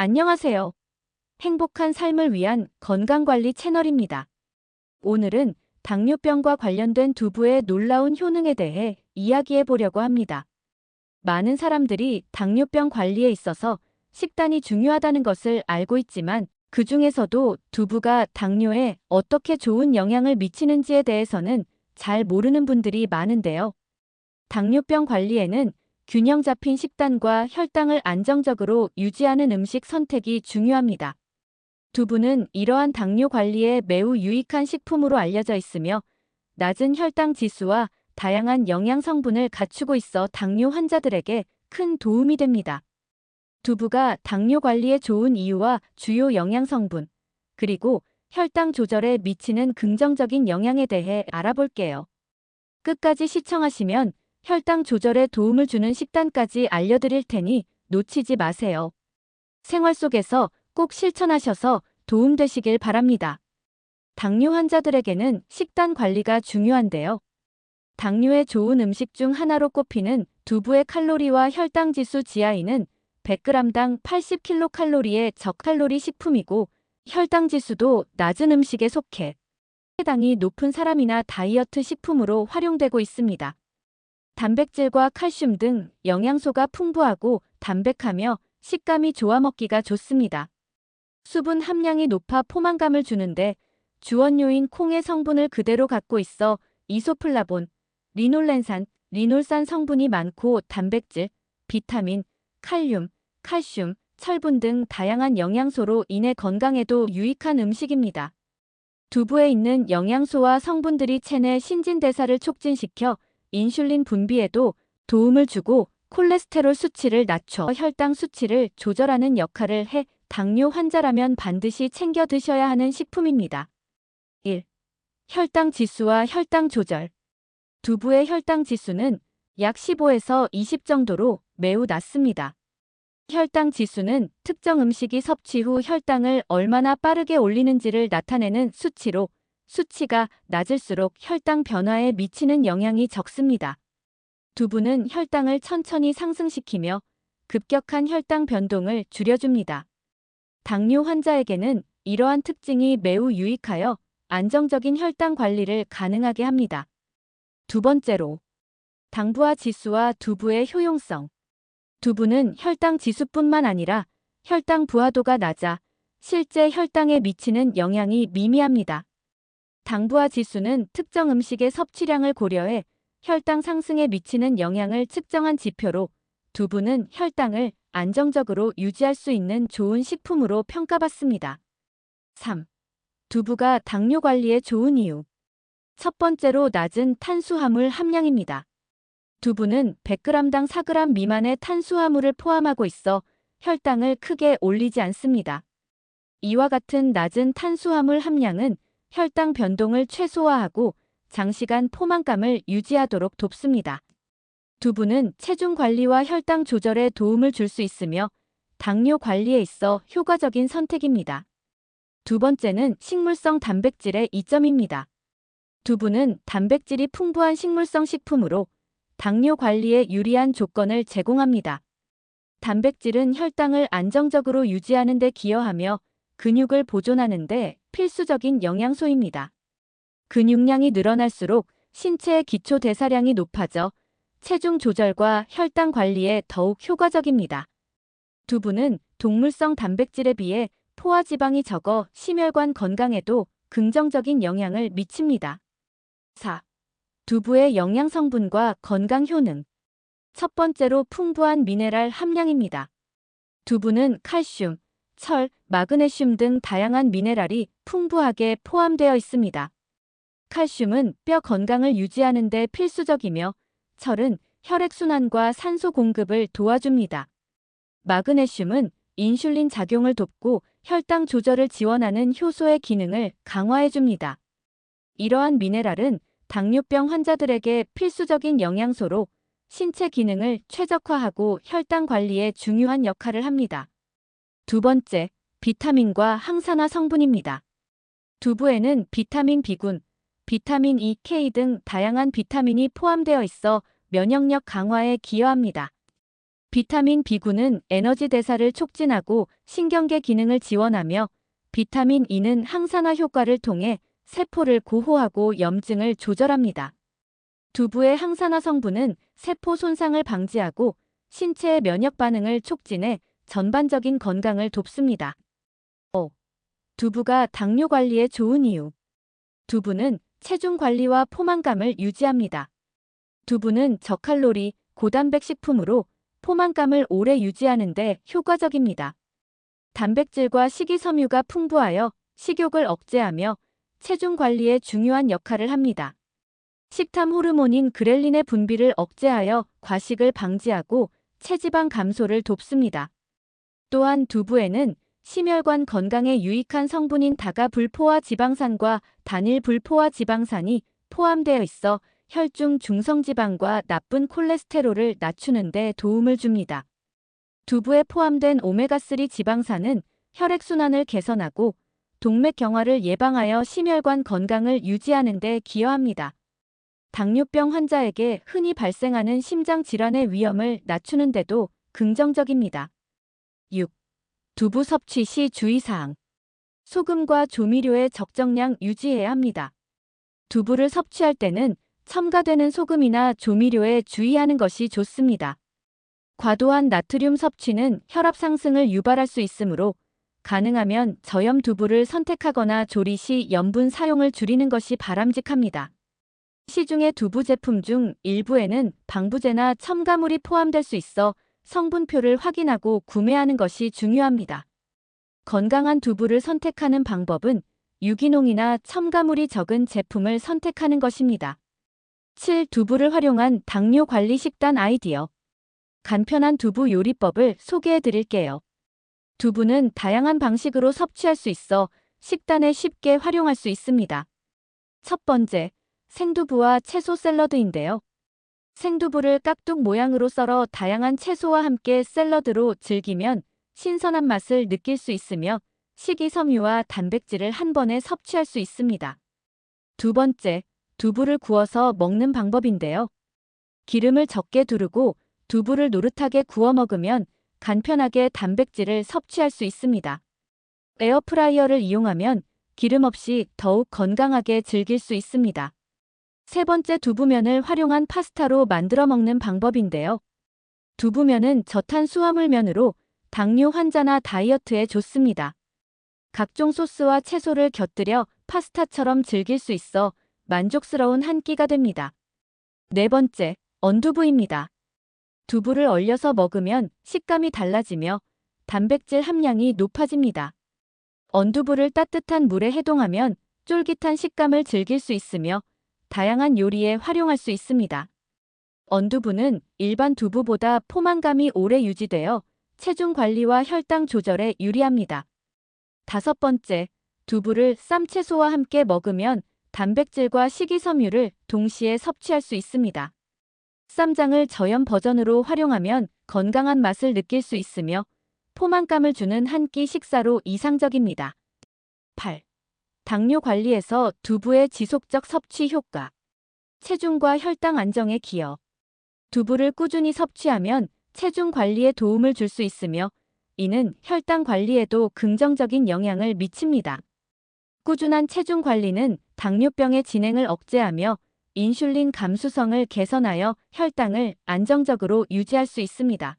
안녕하세요. 행복한 삶을 위한 건강관리 채널입니다. 오늘은 당뇨병과 관련된 두부의 놀라운 효능에 대해 이야기해 보려고 합니다. 많은 사람들이 당뇨병 관리에 있어서 식단이 중요하다는 것을 알고 있지만 그 중에서도 두부가 당뇨에 어떻게 좋은 영향을 미치는지에 대해서는 잘 모르는 분들이 많은데요. 당뇨병 관리에는 균형 잡힌 식단과 혈당을 안정적으로 유지하는 음식 선택이 중요합니다. 두부는 이러한 당뇨 관리에 매우 유익한 식품으로 알려져 있으며 낮은 혈당 지수와 다양한 영양 성분을 갖추고 있어 당뇨 환자들에게 큰 도움이 됩니다. 두부가 당뇨 관리에 좋은 이유와 주요 영양 성분, 그리고 혈당 조절에 미치는 긍정적인 영향에 대해 알아볼게요. 끝까지 시청하시면 혈당 조절에 도움을 주는 식단까지 알려드릴 테니 놓치지 마세요. 생활 속에서 꼭 실천하셔서 도움되시길 바랍니다. 당뇨 환자들에게는 식단 관리가 중요한데요. 당뇨에 좋은 음식 중 하나로 꼽히는 두부의 칼로리와 혈당 지수 GI는 100g당 80kcal의 저칼로리 식품이고 혈당 지수도 낮은 음식에 속해 해당이 높은 사람이나 다이어트 식품으로 활용되고 있습니다. 단백질과 칼슘 등 영양소가 풍부하고 담백하며 식감이 좋아 먹기가 좋습니다. 수분 함량이 높아 포만감을 주는데 주원료인 콩의 성분을 그대로 갖고 있어 이소플라본, 리놀렌산, 리놀산 성분이 많고 단백질, 비타민, 칼륨, 칼슘, 철분 등 다양한 영양소로 인해 건강에도 유익한 음식입니다. 두부에 있는 영양소와 성분들이 체내 신진대사를 촉진시켜 인슐린 분비에도 도움을 주고 콜레스테롤 수치를 낮춰 혈당 수치를 조절하는 역할을 해 당뇨 환자라면 반드시 챙겨 드셔야 하는 식품입니다. 1. 혈당 지수와 혈당 조절. 두부의 혈당 지수는 약 15에서 20 정도로 매우 낮습니다. 혈당 지수는 특정 음식이 섭취 후 혈당을 얼마나 빠르게 올리는지를 나타내는 수치로 수치가 낮을수록 혈당 변화에 미치는 영향이 적습니다. 두부는 혈당을 천천히 상승시키며 급격한 혈당 변동을 줄여줍니다. 당뇨 환자에게는 이러한 특징이 매우 유익하여 안정적인 혈당 관리를 가능하게 합니다. 두 번째로, 당부화 지수와 두부의 효용성. 두부는 혈당 지수뿐만 아니라 혈당 부하도가 낮아 실제 혈당에 미치는 영향이 미미합니다. 당부화 지수는 특정 음식의 섭취량을 고려해 혈당 상승에 미치는 영향을 측정한 지표로 두부는 혈당을 안정적으로 유지할 수 있는 좋은 식품으로 평가받습니다. 3. 두부가 당뇨 관리에 좋은 이유. 첫 번째로 낮은 탄수화물 함량입니다. 두부는 100g당 4g 미만의 탄수화물을 포함하고 있어 혈당을 크게 올리지 않습니다. 이와 같은 낮은 탄수화물 함량은 혈당 변동을 최소화하고 장시간 포만감을 유지하도록 돕습니다. 두부는 체중 관리와 혈당 조절에 도움을 줄 수 있으며 당뇨 관리에 있어 효과적인 선택입니다. 두 번째는 식물성 단백질의 이점입니다. 두부는 단백질이 풍부한 식물성 식품으로 당뇨 관리에 유리한 조건을 제공합니다. 단백질은 혈당을 안정적으로 유지하는 데 기여하며 근육을 보존하는 데 필수적인 영양소입니다. 근육량이 늘어날수록 신체의 기초 대사량이 높아져 체중 조절과 혈당 관리에 더욱 효과적입니다. 두부는 동물성 단백질에 비해 포화지방이 적어 심혈관 건강에도 긍정적인 영향을 미칩니다. 4. 두부의 영양 성분과 건강 효능. 첫 번째로 풍부한 미네랄 함량입니다. 두부는 칼슘, 철, 마그네슘 등 다양한 미네랄이 풍부하게 포함되어 있습니다. 칼슘은 뼈 건강을 유지하는 데 필수적이며 철은 혈액순환과 산소 공급을 도와줍니다. 마그네슘은 인슐린 작용을 돕고 혈당 조절을 지원하는 효소의 기능을 강화해줍니다. 이러한 미네랄은 당뇨병 환자들에게 필수적인 영양소로 신체 기능을 최적화하고 혈당 관리에 중요한 역할을 합니다. 두 번째, 비타민과 항산화 성분입니다. 두부에는 비타민 B군, 비타민 E, K 등 다양한 비타민이 포함되어 있어 면역력 강화에 기여합니다. 비타민 B9는 에너지 대사를 촉진하고 신경계 기능을 지원하며 비타민 E는 항산화 효과를 통해 세포를 고호하고 염증을 조절합니다. 두부의 항산화 성분은 세포 손상을 방지하고 신체의 면역 반응을 촉진해 전반적인 건강을 돕습니다. 5. 두부가 당뇨 관리에 좋은 이유. 두부는 체중 관리와 포만감을 유지합니다. 두부는 저칼로리, 고단백 식품으로 포만감을 오래 유지하는 데 효과적입니다. 단백질과 식이섬유가 풍부하여 식욕을 억제하며 체중 관리에 중요한 역할을 합니다. 식탐 호르몬인 그렐린의 분비를 억제하여 과식을 방지하고 체지방 감소를 돕습니다. 또한 두부에는 심혈관 건강에 유익한 성분인 다가 불포화 지방산과 단일 불포화 지방산이 포함되어 있어 혈중 중성지방과 나쁜 콜레스테롤을 낮추는 데 도움을 줍니다. 두부에 포함된 오메가3 지방산은 혈액순환을 개선하고 동맥 경화를 예방하여 심혈관 건강을 유지하는 데 기여합니다. 당뇨병 환자에게 흔히 발생하는 심장 질환의 위험을 낮추는 데도 긍정적입니다. 6. 두부 섭취 시 주의사항. 소금과 조미료의 적정량 유지해야 합니다. 두부를 섭취할 때는 첨가되는 소금이나 조미료에 주의하는 것이 좋습니다. 과도한 나트륨 섭취는 혈압 상승을 유발할 수 있으므로 가능하면 저염 두부를 선택하거나 조리 시 염분 사용을 줄이는 것이 바람직합니다. 시중의 두부 제품 중 일부에는 방부제나 첨가물이 포함될 수 있어 성분표를 확인하고 구매하는 것이 중요합니다. 건강한 두부를 선택하는 방법은 유기농이나 첨가물이 적은 제품을 선택하는 것입니다. 7. 두부를 활용한 당뇨 관리 식단 아이디어. 간편한 두부 요리법을 소개해 드릴게요. 두부는 다양한 방식으로 섭취할 수 있어 식단에 쉽게 활용할 수 있습니다. 첫 번째, 생두부와 채소 샐러드인데요. 생두부를 깍둑 모양으로 썰어 다양한 채소와 함께 샐러드로 즐기면 신선한 맛을 느낄 수 있으며 식이섬유와 단백질을 한 번에 섭취할 수 있습니다. 두 번째, 두부를 구워서 먹는 방법인데요. 기름을 적게 두르고 두부를 노릇하게 구워 먹으면 간편하게 단백질을 섭취할 수 있습니다. 에어프라이어를 이용하면 기름 없이 더욱 건강하게 즐길 수 있습니다. 세 번째 두부면을 활용한 파스타로 만들어 먹는 방법인데요. 두부면은 저탄수화물면으로 당뇨 환자나 다이어트에 좋습니다. 각종 소스와 채소를 곁들여 파스타처럼 즐길 수 있어 만족스러운 한 끼가 됩니다. 네 번째, 언두부입니다. 두부를 얼려서 먹으면 식감이 달라지며 단백질 함량이 높아집니다. 언두부를 따뜻한 물에 해동하면 쫄깃한 식감을 즐길 수 있으며 다양한 요리에 활용할 수 있습니다. 언두부는 일반 두부보다 포만감이 오래 유지되어 체중 관리와 혈당 조절에 유리합니다. 다섯 번째, 두부를 쌈채소와 함께 먹으면 단백질과 식이섬유를 동시에 섭취할 수 있습니다. 쌈장을 저염 버전으로 활용하면 건강한 맛을 느낄 수 있으며 포만감을 주는 한 끼 식사로 이상적입니다. 8. 당뇨 관리에서 두부의 지속적 섭취 효과. 체중과 혈당 안정에 기여. 두부를 꾸준히 섭취하면 체중 관리에 도움을 줄 수 있으며 이는 혈당 관리에도 긍정적인 영향을 미칩니다. 꾸준한 체중 관리는 당뇨병의 진행을 억제하며 인슐린 감수성을 개선하여 혈당을 안정적으로 유지할 수 있습니다.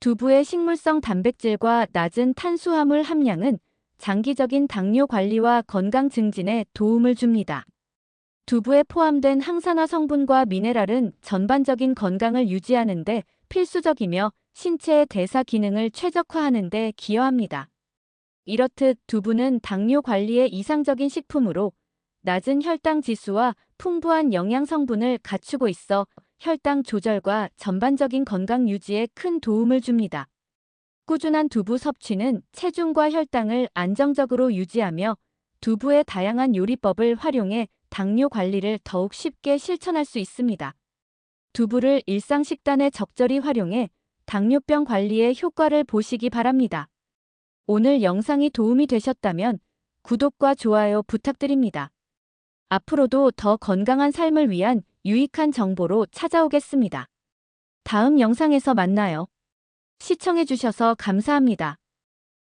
두부의 식물성 단백질과 낮은 탄수화물 함량은 장기적인 당뇨 관리와 건강 증진에 도움을 줍니다. 두부에 포함된 항산화 성분과 미네랄은 전반적인 건강을 유지하는 데 필수적이며 신체의 대사 기능을 최적화하는 데 기여합니다. 이렇듯 두부는 당뇨 관리에 이상적인 식품으로 낮은 혈당 지수와 풍부한 영양 성분을 갖추고 있어 혈당 조절과 전반적인 건강 유지에 큰 도움을 줍니다. 꾸준한 두부 섭취는 체중과 혈당을 안정적으로 유지하며 두부의 다양한 요리법을 활용해 당뇨 관리를 더욱 쉽게 실천할 수 있습니다. 두부를 일상 식단에 적절히 활용해 당뇨병 관리에 효과를 보시기 바랍니다. 오늘 영상이 도움이 되셨다면 구독과 좋아요 부탁드립니다. 앞으로도 더 건강한 삶을 위한 유익한 정보로 찾아오겠습니다. 다음 영상에서 만나요. 시청해주셔서 감사합니다.